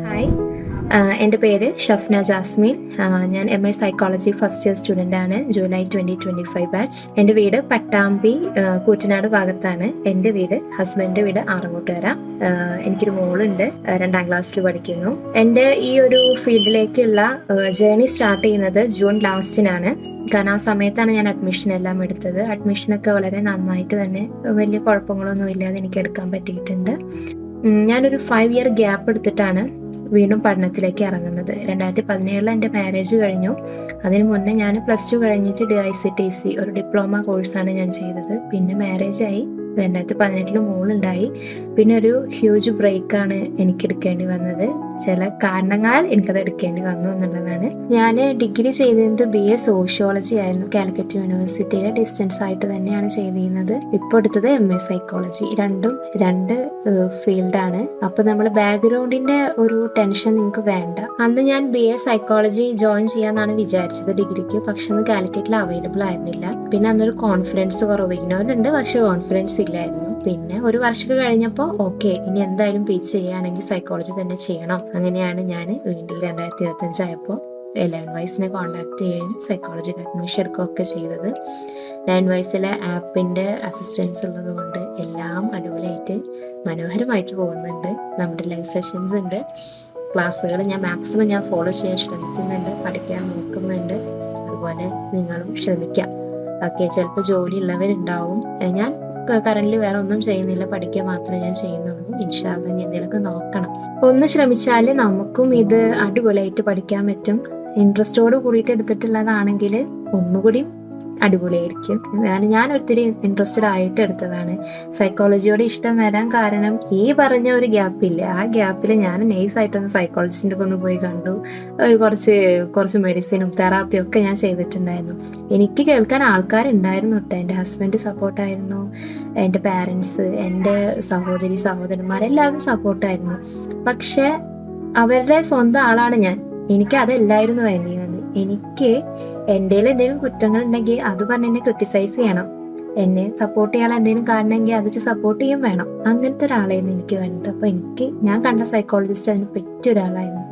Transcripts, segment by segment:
Hi എന്റെ പേര് ഷഫ്ന ജാസ്മിൻ. ഞാൻ M A psychology first year student ആണ്. July twenty twenty five batch എന്റെ വീട് പട്ടാമ്പി കൂറ്റനാട് ഭാഗത്താണ്. എന്റെ വീട് ഹസ്ബൻഡിന്റെ വീട് ആറങ്ങോട്ടുകര. എനിക്കൊരു മോളുണ്ട്. രണ്ടാം ക്ലാസ്സിൽ പഠിക്കുന്നു. എന്റെ ഈ ഒരു ഫീൽഡിലേക്കുള്ള ജേണി സ്റ്റാർട്ട് ചെയ്യുന്നത് ജൂൺ ലാസ്റ്റിനാണ്. കാരണം ആ സമയത്താണ് ഞാൻ അഡ്മിഷൻ എല്ലാം എടുത്തത്. അഡ്മിഷനൊക്കെ വളരെ നന്നായിട്ട് തന്നെ വലിയ കുഴപ്പങ്ങളൊന്നും ഇല്ലാതെ എനിക്ക് എടുക്കാൻ പറ്റിയിട്ടുണ്ട്. ഞാനൊരു ഫൈവ് ഇയർ ഗ്യാപ്പ് എടുത്തിട്ടാണ് വീണ്ടും പഠനത്തിലേക്ക് ഇറങ്ങുന്നത്. രണ്ടായിരത്തി പതിനേഴിൽ എന്റെ മാരേജ് കഴിഞ്ഞു. അതിന് മുന്നേ ഞാൻ പ്ലസ് ടു കഴിഞ്ഞിട്ട് D I C T C ഒരു ഡിപ്ലോമ കോഴ്സാണ് ഞാൻ ചെയ്തത്. പിന്നെ മാരേജ് ആയി. രണ്ടായിരത്തി പതിനെട്ടിൽ മോളുണ്ടായി. പിന്നെ ഒരു ഹ്യൂജ് ബ്രേക്കാണ് എനിക്ക് എടുക്കേണ്ടി വന്നത്. ചില കാരണങ്ങളാൽ എനിക്കത് എടുക്കേണ്ടി വന്നു എന്നുള്ളതാണ്. ഞാൻ ഡിഗ്രി ചെയ്തിരുന്നത് ബി എ സോഷ്യോളജി ആയിരുന്നു. കാലിക്കറ്റ് യൂണിവേഴ്സിറ്റിയിലെ ഡിസ്റ്റൻസ് ആയിട്ട് തന്നെയാണ് ചെയ്തിരുന്നത്. ഇപ്പോൾ എടുത്തത് എം എ സൈക്കോളജി രണ്ടും രണ്ട് ഫീൽഡാണ് അപ്പോൾ നമ്മൾ ബാക്ക്ഗ്രൗണ്ടിന്റെ ഒരു ടെൻഷൻ നിങ്ങൾക്ക് വേണ്ട. അന്ന് ഞാൻ ബി എ സൈക്കോളജി ജോയിൻ ചെയ്യാന്നാണ് വിചാരിച്ചത് ഡിഗ്രിക്ക്. പക്ഷെ അന്ന് കാലിക്കറ്റിൽ അവൈലബിൾ ആയിരുന്നില്ല. പിന്നെ അന്നൊരു കോൺഫിഡൻസ് കുറവ്. ഇഗ്നോറുണ്ട് പക്ഷെ കോൺഫിഡൻസ് ഇല്ലായിരുന്നു. പിന്നെ ഒരു വർഷം കഴിഞ്ഞപ്പോൾ ഓക്കെ ഇനി എന്തായാലും പി ജി ചെയ്യുകയാണെങ്കിൽ സൈക്കോളജി തന്നെ ചെയ്യണം. അങ്ങനെയാണ് ഞാൻ വീണ്ടും രണ്ടായിരത്തി ഇരുപത്തഞ്ച് ആയപ്പോൾ ലെവൻ വൈസിനെ കോൺടാക്ട് ചെയ്യുകയും സൈക്കോളജി അഡ്മിഷൻ എടുക്കുകയൊക്കെ ചെയ്തത്. ലെവൻ വൈസിലെ ആപ്പിന്റെ അസിസ്റ്റൻസ് ഉള്ളത് കൊണ്ട് എല്ലാം അടിപൊളിയായിട്ട് മനോഹരമായിട്ട് പോകുന്നുണ്ട്. നമ്മുടെ ലൈവ് സെഷൻസ് ഉണ്ട്. ക്ലാസ്സുകൾ ഞാൻ മാക്സിമം ഞാൻ ഫോളോ ചെയ്യാൻ ശ്രമിക്കുന്നുണ്ട് പഠിക്കാൻ നോക്കുന്നുണ്ട്. അതുപോലെ നിങ്ങളും ശ്രമിക്കാം. ഓക്കെ ചിലപ്പോൾ ജോലി ഉള്ളവരുണ്ടാവും. ഞാൻ കറന്റ് വേറെ ഒന്നും ചെയ്യുന്നില്ല. പഠിക്കുക മാത്രമേ ഞാൻ ചെയ്യുന്നുള്ളൂ. ഇൻഷാല്ല ഞാൻ എന്തെങ്കിലുമൊക്കെ നോക്കണം. ഒന്ന് ശ്രമിച്ചാൽ നമുക്കും ഇത് അടിപൊളിയായിട്ട് പഠിക്കാൻ പറ്റും. ഇൻട്രസ്റ്റോട് കൂടിയിട്ട് എടുത്തിട്ടുള്ളതാണെങ്കിൽ ഒന്നുകൂടി അടിപൊളിയായിരിക്കും. ഞാൻ ഞാൻ ഒത്തിരി ഇൻട്രസ്റ്റഡ് ആയിട്ട് എടുത്തതാണ്. സൈക്കോളജിയോട് ഇഷ്ടം വരാൻ കാരണം ഈ പറഞ്ഞ ഒരു ഗ്യാപ്പില്ല ആ ഗ്യാപ്പിൽ ഞാൻ നൈസ് ആയിട്ടൊന്ന് സൈക്കോളജിസ്റ്റിന്റെ ഒന്ന് പോയി കണ്ടു. ഒരു കുറച്ച് കുറച്ച് മെഡിസിനും തെറാപ്പിയും ഒക്കെ ഞാൻ ചെയ്തിട്ടുണ്ടായിരുന്നു. എനിക്ക് കേൾക്കാൻ ആൾക്കാരുണ്ടായിരുന്നു കേട്ടോ എന്റെ ഹസ്ബൻഡ് സപ്പോർട്ടായിരുന്നു എന്റെ പാരൻസ് എന്റെ സഹോദരി സഹോദരന്മാർ സഹോദരന്മാരെല്ലാവരും സപ്പോർട്ടായിരുന്നു പക്ഷെ അവരുടെ സ്വന്തം ആളാണ് ഞാൻ. എനിക്ക് അതല്ലായിരുന്നു വേണ്ടിയിരുന്നത് എനിക്ക് എന്റെ എന്തെങ്കിലും കുറ്റങ്ങൾ ഉണ്ടെങ്കിൽ അത് പറഞ്ഞ് എന്നെ ക്രിട്ടിസൈസ് ചെയ്യണം. എന്നെ സപ്പോർട്ട് ചെയ്യാൻ എന്തെങ്കിലും കാരണമെങ്കിൽ അത് സപ്പോർട്ട് ചെയ്യും വേണം. അങ്ങനത്തെ ഒരാളായിരുന്നു എനിക്ക് വേണ്ടത്. അപ്പൊ എനിക്ക് ഞാൻ കണ്ട സൈക്കോളജിസ്റ്റ് അതിന് പറ്റിയ ഒരാളായിരുന്നു.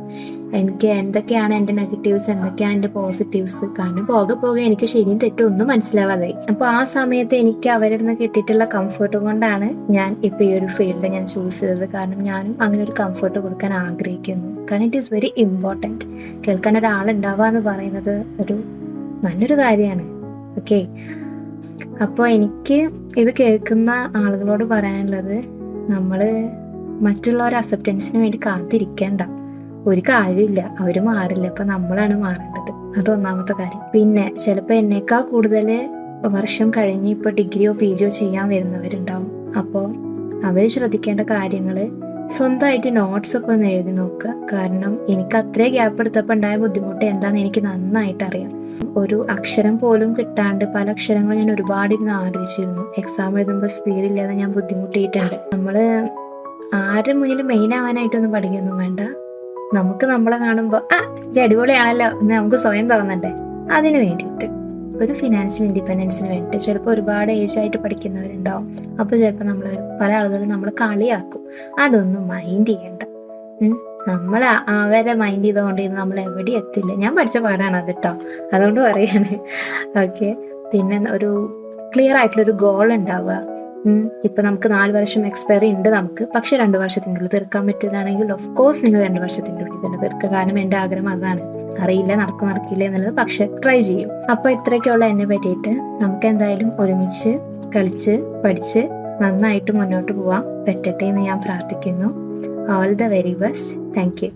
എനിക്ക് എന്തൊക്കെയാണ് എന്റെ നെഗറ്റീവ്സ് എന്തൊക്കെയാണ് എന്റെ പോസിറ്റീവ്സ് കാരണം പോകെ പോകെ എനിക്ക് ശരിയും തെറ്റും ഒന്നും മനസ്സിലാവാതായി അപ്പൊ ആ സമയത്ത് എനിക്ക് അവരിൽ നിന്ന് കിട്ടിയിട്ടുള്ള കംഫർട്ട് കൊണ്ടാണ് ഞാൻ ഇപ്പൊ ഈ ഒരു ഫീൽഡ് ഞാൻ ചൂസ് ചെയ്തത്. കാരണം ഞാനും അങ്ങനെ ഒരു കംഫർട്ട് കൊടുക്കാൻ ആഗ്രഹിക്കുന്നു. കാരണം ഇറ്റ് ഈസ് വെരി ഇമ്പോർട്ടന്റ് കേൾക്കാൻ ഒരാളുണ്ടാവുക എന്ന് പറയുന്നത് ഒരു നല്ലൊരു കാര്യമാണ്. ഓക്കെ അപ്പോൾ എനിക്ക് ഇത് കേൾക്കുന്ന ആളുകളോട് പറയാനുള്ളത് നമ്മൾ മറ്റുള്ളവരെ അക്സെപ്റ്റൻസിന് വേണ്ടി കാത്തിരിക്കേണ്ട. ഒരു കാര്യമില്ല. അവർ മാറില്ല. അപ്പം നമ്മളാണ് മാറേണ്ടത്. അത് ഒന്നാമത്തെ കാര്യം. പിന്നെ ചിലപ്പോൾ എന്നേക്കാൾ കൂടുതൽ വർഷം കഴിഞ്ഞ് ഇപ്പോൾ ഡിഗ്രിയോ പി ജിയോ ചെയ്യാൻ വരുന്നവരുണ്ടാവും. അപ്പോൾ അവർ ശ്രദ്ധിക്കേണ്ട കാര്യങ്ങൾ സ്വന്തമായിട്ട് നോട്ട്സ് ഒക്കെ ഒന്ന് എഴുതി നോക്കുക കാരണം എനിക്ക് അത്രേ ഗ്യാപ്പ് എടുത്തപ്പോൾ ഉണ്ടായ ബുദ്ധിമുട്ട് എന്താണെന്ന് എനിക്ക് നന്നായിട്ട് അറിയാം. ഒരു അക്ഷരം പോലും കിട്ടാണ്ട് പല അക്ഷരങ്ങളും ഞാൻ ഒരുപാട് ഇരുന്ന് ആലോചിച്ചിരുന്നു. എക്സാം എഴുതുമ്പോൾ സ്പീഡ് സ്പീഡില്ലാതെ ഞാൻ ബുദ്ധിമുട്ടിയിട്ടുണ്ട്. നമ്മൾ ആരുടെ മുന്നിൽ മെയിൻ ആവാനായിട്ടൊന്നും പഠിക്കൊന്നും വേണ്ട. നമുക്ക് നമ്മളെ കാണുമ്പോൾ ആ അടിപൊളിയാണല്ലോ എന്ന് നമുക്ക് സ്വയം തോന്നണ്ടേ? അതിന് വേണ്ടിയിട്ട്. ഒരു ഫിനാൻഷ്യൽ ഇൻഡിപെൻഡൻസിന് വേണ്ടിയിട്ട് ചിലപ്പോൾ ഒരുപാട് ഏജ് ആയിട്ട് പഠിക്കുന്നവരുണ്ടാവും. അപ്പോൾ ചിലപ്പോൾ നമ്മൾ പല ആളുകളും നമ്മൾ കളിയാക്കും. അതൊന്നും മൈൻഡ് ചെയ്യണ്ട. നമ്മൾ അവരെ മൈൻഡ് ചെയ്തുകൊണ്ട് നമ്മൾ എവിടെ എത്തില്ല. ഞാൻ പഠിച്ച പാടാണ് അത് കേട്ടോ അതുകൊണ്ട് പറയാണ്. ഓക്കെ പിന്നെ ഒരു ക്ലിയർ ആയിട്ടുള്ളൊരു ഗോൾ ഉണ്ടാവുക. ഇപ്പൊ നമുക്ക് നാല് വർഷം എക്സ്പയറി ഉണ്ട് നമുക്ക്. പക്ഷെ രണ്ട് വർഷത്തിന്റെ ഉള്ളിൽ തീർക്കാൻ പറ്റിയതാണെങ്കിൽ ഓഫ് കോഴ്സ് നിങ്ങൾ രണ്ട് വർഷത്തിന്റെ ഉള്ളിൽ തന്നെ തീർക്കുക. കാരണം എന്റെ ആഗ്രഹം അതാണ്. അറിയില്ല നടക്കും നടക്കില്ല എന്നുള്ളത് പക്ഷെ ട്രൈ ചെയ്യും. അപ്പൊ ഇത്രയൊക്കെയുള്ള എന്നെ പറ്റിയിട്ട് നമുക്ക് എന്തായാലും ഒരുമിച്ച് കളിച്ച് പഠിച്ച് നന്നായിട്ട് മുന്നോട്ട് പോവാം. പറ്റട്ടെ എന്ന് ഞാൻ പ്രാർത്ഥിക്കുന്നു. All the very best thank you